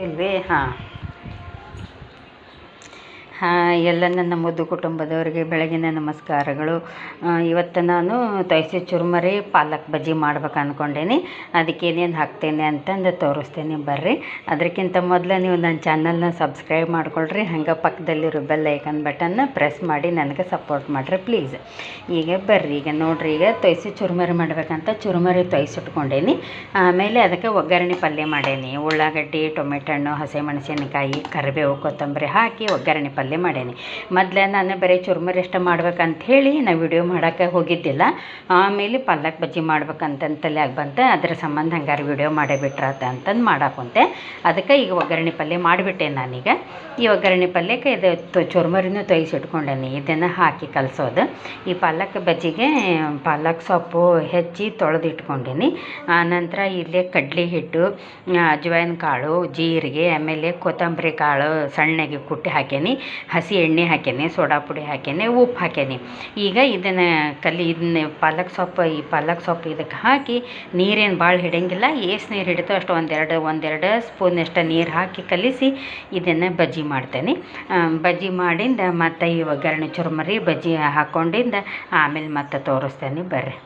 El B. ಎಲ್ಲ ನನ್ನ ಮುದ್ದು ಕುಟುಂಬದವರಿಗೆ ಬೆಳಗಿನ ನಮಸ್ಕಾರಗಳು. ಇವತ್ತು ನಾನು ತೈಸಿ ಚುರುಮರಿ ಪಾಲಕ್ ಬಜ್ಜಿ ಮಾಡ್ಬೇಕು ಅಂದ್ಕೊಂಡೇನಿ ಅದಕ್ಕೆ ಏನೇನು ಹಾಕ್ತೇನೆ ಅಂತಂದು ತೋರಿಸ್ತೇನೆ ಬರ್ರಿ. ಅದಕ್ಕಿಂತ ಮೊದಲು ನೀವು ನನ್ನ ಚಾನಲ್ನ ಸಬ್ಸ್ಕ್ರೈಬ್ ಮಾಡ್ಕೊಳ್ರಿ. ಹಂಗೆ ಪಕ್ಕದಲ್ಲಿರೋ ಬೆಲ್ ಐಕನ್ ಬಟನ್ನ ಪ್ರೆಸ್ ಮಾಡಿ ನನಗೆ ಸಪೋರ್ಟ್ ಮಾಡಿರಿ ಪ್ಲೀಸ್. ಈಗ ಬರ್ರಿ, ಈಗ ನೋಡಿರಿ, ಈಗ ತೊಯ್ಸಿ ಚುರುಮರಿ ಮಾಡ್ಬೇಕಂತ ಚುರುಮರಿ ತೊಯ್ಸಿಟ್ಕೊಂಡೇನಿ ಆಮೇಲೆ ಅದಕ್ಕೆ ಒಗ್ಗರಣೆ ಪಲ್ಯ ಮಾಡೇನಿ. ಉಳ್ಳಾಗಡ್ಡಿ, ಟೊಮೆಟೊ ಹಣ್ಣು, ಹಸಿಮೆಣಸಿನಕಾಯಿ, ಕರಿಬೇವು, ಕೊತ್ತಂಬರಿ ಹಾಕಿ ಒಗ್ಗರಣೆ ಪಲ್ಯ ಮಾಡೇನಿ. ಮೊದಲೇ ನಾನು ಬರೀ ಚುರುಮುರಿ ಅಷ್ಟೇ ಮಾಡ್ಬೇಕಂತ ಹೇಳಿ ನಾ ವಿಡಿಯೋ ಮಾಡೋಕ್ಕೆ ಹೋಗಿದ್ದಿಲ್ಲ. ಆಮೇಲೆ ಪಲ್ಲಕ್ ಬಜ್ಜಿ ಮಾಡ್ಬೇಕಂತ ಆಗಿ ಬಂತು ಅದ್ರ ಸಂಬಂಧ ಹಂಗಾರೆ ವಿಡಿಯೋ ಮಾಡೇ ಬಿಟ್ರಾತ ಅಂತಂದು ಮಾಡಾಕುಂತೆ. ಅದಕ್ಕೆ ಈಗ ಒಗ್ಗರಣೆ ಪಲ್ಯ ಮಾಡಿಬಿಟ್ಟೆ ನಾನೀಗ. ಈ ಒಗ್ಗರಣೆ ಪಲ್ಯಕ್ಕೆ ಇದು ಚುರುಮುರಿನೂ ತೊಯ್ಸಿಟ್ಕೊಂಡೇನಿ. ಇದನ್ನು ಹಾಕಿ ಕಲಸೋದು. ಈ ಪಾಲಕ್ ಬಜ್ಜಿಗೆ ಪಾಲಕ್ ಸೊಪ್ಪು ಹೆಚ್ಚಿ ತೊಳೆದು ಇಟ್ಕೊಂಡೀನಿ ಆನಂತರ ಇಲ್ಲೇ ಕಡ್ಲೆ ಹಿಟ್ಟು ಅಜ್ವಾಯಿನ ಕಾಳು ಜೀರಿಗೆ, ಆಮೇಲೆ ಕೊತ್ತಂಬರಿ ಕಾಳು ಸಣ್ಣಗೆ ಕುಟ್ಟಿ ಹಾಕೇನಿ. ಹಸಿ ಎಣ್ಣೆ ಹಾಕೇನಿ ಸೋಡಾ ಪುಡಿ ಹಾಕೇನಿ ಉಪ್ಪು ಹಾಕೇನಿ ಈಗ ಇದನ್ನು ಕಲಿ ಇದನ್ನ ಪಾಲಕ್ ಸೊಪ್ಪು, ಈ ಪಾಲಕ್ ಸೊಪ್ಪು ಇದಕ್ಕೆ ಹಾಕಿ ನೀರೇನು ಭಾಳ ಹಿಡಿಯಂಗಿಲ್ಲ. ಎಷ್ಟು ನೀರು ಹಿಡಿತೋ ಅಷ್ಟು ಒಂದೆರಡು ಒಂದೆರಡು ಸ್ಪೂನಷ್ಟು ನೀರು ಹಾಕಿ ಕಲಿಸಿ ಇದನ್ನು ಬಜ್ಜಿ ಮಾಡ್ತೇನೆ. ಬಜ್ಜಿ ಮಾಡಿಂದ ಮತ್ತು ಈ ಒಗ್ಗರಣೆ ಚುರುಮರಿ ಬಜ್ಜಿ ಹಾಕ್ಕೊಂಡಿಂದ ಆಮೇಲೆ ಮತ್ತೆ ತೋರಿಸ್ತೇನೆ ಬರ್ರಿ.